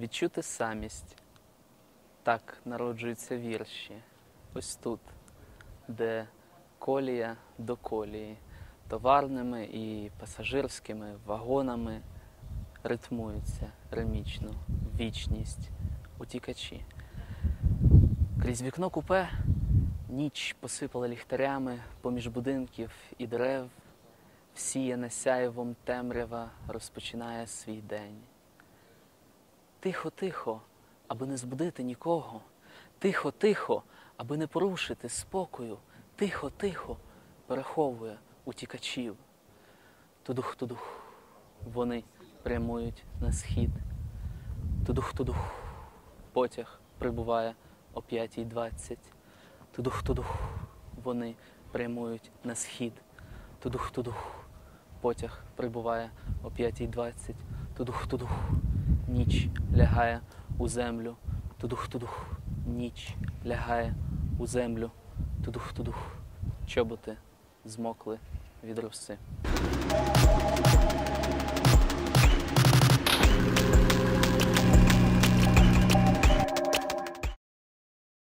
Відчути самість. Так народжуються вірші. Ось тут, де колія до колії, товарними і пасажирськими вагонами ритмуються римічно, вічність, утікачі. Крізь вікно купе ніч посипала ліхтарями поміж будинків і дерев, всіяна сяєвом темрява розпочинає свій день. Тихо, тихо, аби не збудити нікого. Тихо, тихо, аби не порушити спокою. Тихо, тихо, переховує утікачів. Тудух, тудух, вони прямують на схід. Тудух, тудух, потяг прибуває о 5.20. Тудух, тудух, вони прямують на схід. Тудух, тудух, потяг прибуває о 5.20. Тудух, тудух, ніч лягає у землю. Тудух, тудух, ніч лягає у землю. Тудух, тудух, чоботи змокли від роси.